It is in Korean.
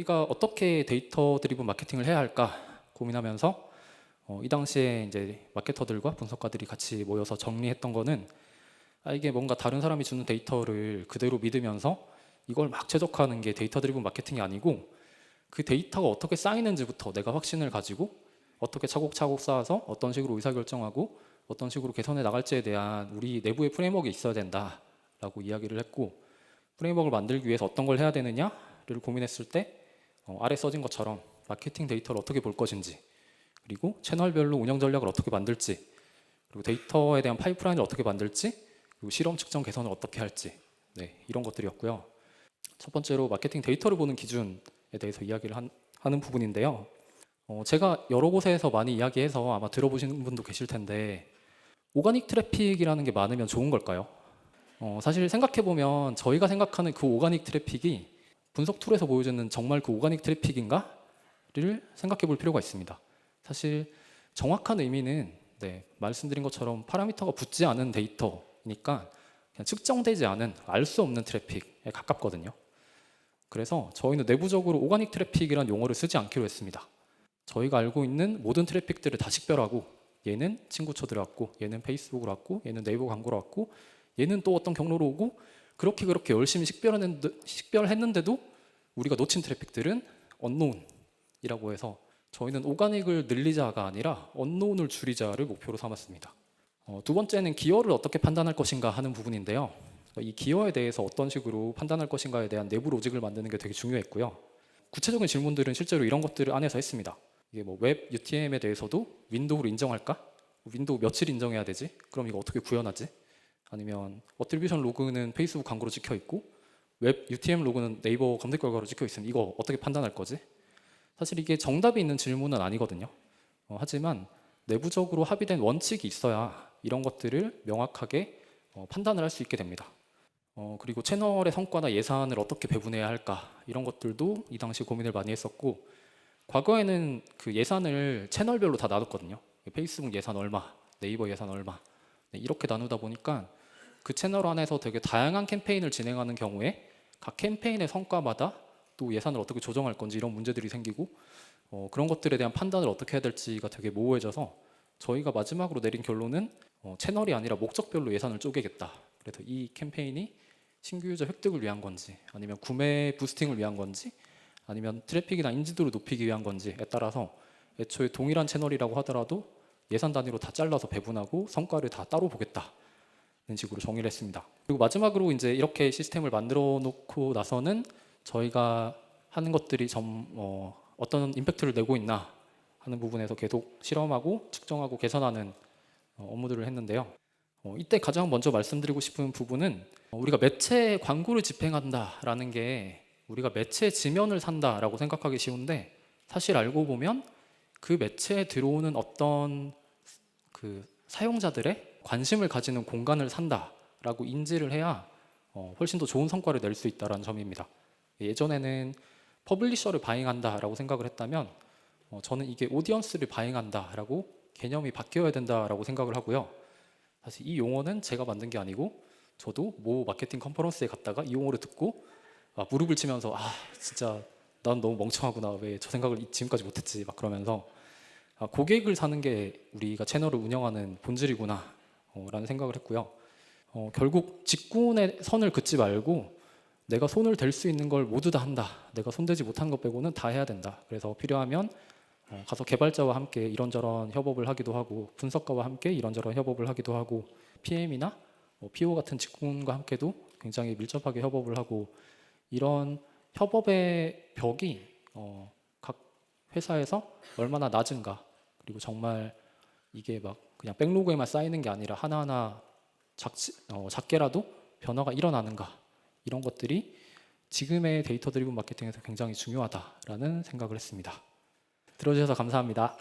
저희가 어떻게 데이터 드리븐 마케팅을 해야 할까 고민하면서 어, 이 당시에 이제 마케터들과 분석가들이 같이 모여서 정리했던 거는 아, 이게 뭔가 다른 사람이 주는 데이터를 그대로 믿으면서 이걸 막 최적화하는 게 데이터 드리븐 마케팅이 아니고 그 데이터가 어떻게 쌓이는지부터 내가 확신을 가지고 어떻게 차곡차곡 쌓아서 어떤 식으로 의사결정하고 어떤 식으로 개선해 나갈지에 대한 우리 내부의 프레임워크가 있어야 된다라고 이야기를 했고 프레임워크를 만들기 위해서 어떤 걸 해야 되느냐를 고민했을 때 어, 아래 써진 것처럼 마케팅 데이터를 어떻게 볼 것인지 그리고 채널별로 운영 전략을 어떻게 만들지 그리고 데이터에 대한 파이프라인을 어떻게 만들지 그리고 실험 측정 개선을 어떻게 할지 네, 이런 것들이었고요. 첫 번째로 마케팅 데이터를 보는 기준에 대해서 이야기를 한- 하는 부분인데요. 어, 제가 여러 곳에서 많이 이야기해서 아마 들어보시는 분도 계실 텐데 오가닉 트래픽이라는 게 많으면 좋은 걸까요? 어, 사실 생각해 보면 저희가 생각하는 그 오가닉 트래픽이 분석 툴에서 보여주는 정말 그 오가닉 트래픽인가를 생각해 볼 필요가 있습니다. 사실 정확한 의미는 네, 말씀드린 것처럼 파라미터가 붙지 않은 데이터니까 그냥 측정되지 않은 알 수 없는 트래픽에 가깝거든요. 그래서 저희는 내부적으로 오가닉 트래픽이라는 용어를 쓰지 않기로 했습니다. 저희가 알고 있는 모든 트래픽들을 다 식별하고 얘는 친구쳐 들어왔고 얘는 페이스북으로 왔고 얘는 네이버 광고로 왔고 얘는 또 어떤 경로로 오고 그렇게 그렇게 열심히 식별했는데, 식별했는데도 우리가 놓친 트래픽들은 언노운이라고 해서 저희는 오가닉을 늘리자가 아니라 언노운을 줄이자를 목표로 삼았습니다. 어, 두 번째는 기여를 어떻게 판단할 것인가 하는 부분인데요. 이 기여에 대해서 어떤 식으로 판단할 것인가에 대한 내부 로직을 만드는 게 되게 중요했고요. 구체적인 질문들은 실제로 이런 것들을 안에서 했습니다. 이게 뭐 웹 UTM에 대해서도 윈도우로 인정할까? 윈도우 며칠 인정해야 되지? 그럼 이거 어떻게 구현하지? 아니면 어트리뷰션 로그는 페이스북 광고로 찍혀 있고 웹 UTM 로그는 네이버 검색 결과로 찍혀 있으면 이거 어떻게 판단할 거지? 사실 이게 정답이 있는 질문은 아니거든요. 어, 하지만 내부적으로 합의된 원칙이 있어야 이런 것들을 명확하게 어, 판단을 할 수 있게 됩니다. 어, 그리고 채널의 성과나 예산을 어떻게 배분해야 할까 이런 것들도 이 당시 고민을 많이 했었고 과거에는 그 예산을 채널별로 다 나눴거든요. 페이스북 예산 얼마, 네이버 예산 얼마 네, 이렇게 나누다 보니까 그 채널 안에서 되게 다양한 캠페인을 진행하는 경우에 각 캠페인의 성과마다 또 예산을 어떻게 조정할 건지 이런 문제들이 생기고 어, 그런 것들에 대한 판단을 어떻게 해야 될지가 되게 모호해져서 저희가 마지막으로 내린 결론은 어, 채널이 아니라 목적별로 예산을 쪼개겠다. 그래서 이 캠페인이 신규 유저 획득을 위한 건지 아니면 구매 부스팅을 위한 건지 아니면 트래픽이나 인지도를 높이기 위한 건지에 따라서 애초에 동일한 채널이라고 하더라도 예산 단위로 다 잘라서 배분하고 성과를 다 따로 보겠다는 식으로 정의를 했습니다. 그리고 마지막으로 이제 이렇게 시스템을 만들어 놓고 나서는 저희가 하는 것들이 점, 어, 어떤 임팩트를 내고 있나 하는 부분에서 계속 실험하고 측정하고 개선하는 어, 업무들을 했는데요. 어, 이때 가장 먼저 말씀드리고 싶은 부분은 어, 우리가 매체 광고를 집행한다라는 게 우리가 매체 지면을 산다라고 생각하기 쉬운데 사실 알고 보면 그 매체에 들어오는 어떤 그 사용자들의 관심을 가지는 공간을 산다라고 인지를 해야 어, 훨씬 더 좋은 성과를 낼 수 있다라는 점입니다. 예전에는 퍼블리셔를 바잉한다라고 생각을 했다면 어, 저는 이게 오디언스를 바잉한다라고 개념이 바뀌어야 된다라고 생각을 하고요. 사실 이 용어는 제가 만든 게 아니고 저도 모 마케팅 컨퍼런스에 갔다가 이 용어를 듣고 아, 무릎을 치면서 아 진짜 난 너무 멍청하구나 왜 저 생각을 지금까지 못했지 막 그러면서 아, 고객을 사는 게 우리가 채널을 운영하는 본질이구나 어, 라는 생각을 했고요. 어, 결국 직군의 선을 긋지 말고 내가 손을 댈 수 있는 걸 모두 다 한다. 내가 손대지 못한 것 빼고는 다 해야 된다. 그래서 필요하면 어, 가서 개발자와 함께 이런저런 협업을 하기도 하고 분석가와 함께 이런저런 협업을 하기도 하고 PM이나 뭐 PO 같은 직군과 함께도 굉장히 밀접하게 협업을 하고 이런 협업의 벽이 어, 각 회사에서 얼마나 낮은가 그리고 정말 이게 막 그냥 백로그에만 쌓이는 게 아니라 하나하나 작, 어, 작게라도 변화가 일어나는가 이런 것들이 지금의 데이터 드리븐 마케팅에서 굉장히 중요하다라는 생각을 했습니다. 들어주셔서 감사합니다.